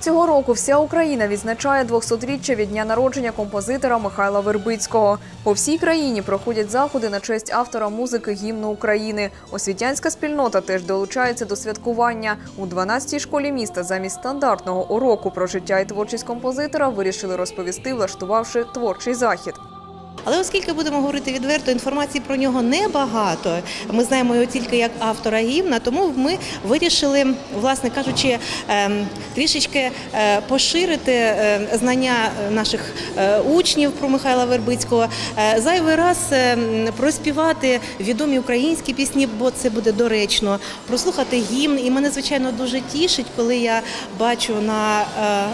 Цього року вся Україна відзначає 200-річчя від дня народження композитора Михайла Вербицького. По всій країні проходять заходи на честь автора музики гімну України. Освітянська спільнота теж долучається до святкування. У 12-й школі міста замість стандартного уроку про життя і творчість композитора вирішили розповісти, влаштувавши творчий захід. Але оскільки будемо говорити відверто, інформації про нього небагато. Ми знаємо його тільки як автора гімна, тому ми вирішили, власне кажучи, ем, трішечки е, поширити е, знання наших е, учнів про Михайла Вербицького, зайвий раз проспівати відомі українські пісні, бо це буде доречно, прослухати гімн. І мене звичайно дуже тішить, коли я бачу на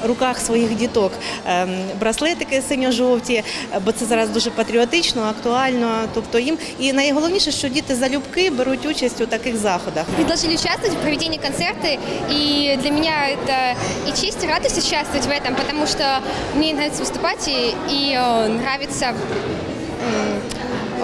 руках своїх діток ем, браслетики синьо-жовті, бо це зараз дуже патріотично, актуально. Тобто їм і найголовніше, що діти залюбки беруть участь у таких заходах. предложили участвовать в проведении концерта, и для меня это и честь, и радость участвовать в этом, потому что мне нравится выступать, и, и, э, нравится...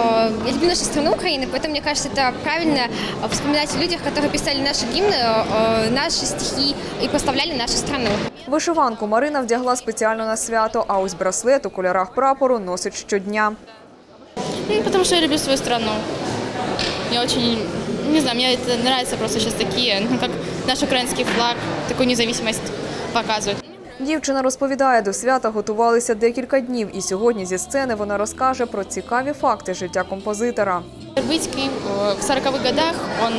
м, э, Я люблю нашу страну Украины, поэтому мне кажется, это правильно э, вспоминать о людях, которые писали наши гимны, э, наши стихи и прославляли нашу страну. Вишиванку Марина вдягла спеціально на свято, а ось браслет у кольорах прапору носить щодня. Ну, потому что я люблю свою страну. Мне очень, не знаю, мне это нравится просто сейчас такие, ну, как наш украинский флаг, такую независимость показывает. Дівчина розповідає, до свята готувалися декілька днів, і сьогодні зі сцени вона розкаже про цікаві факти життя композитора. Вербицкий э, в 40-х годах он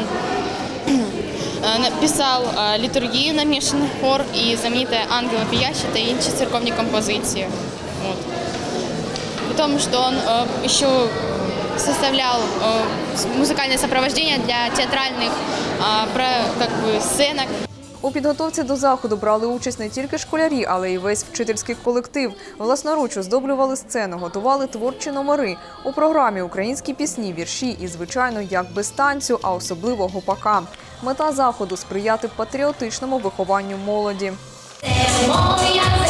э, написал э, литургию на мешанный хор и знаменитая «Ангел вопиящий» – это інші церковні композиции. Вот. При том, что он э, еще составлял э, с- музыкальное сопровождение для театральных э, про- как бы, сценок. У підготовці до заходу брали участь не тільки школярі, але й весь вчительський колектив. Власноруч оздоблювали сцену, готували творчі номери. У програмі українські пісні, вірші і, звичайно, як без танцю, а особливо гопака. Мета заходу сприяти патріотичному вихованню молоді. Це моя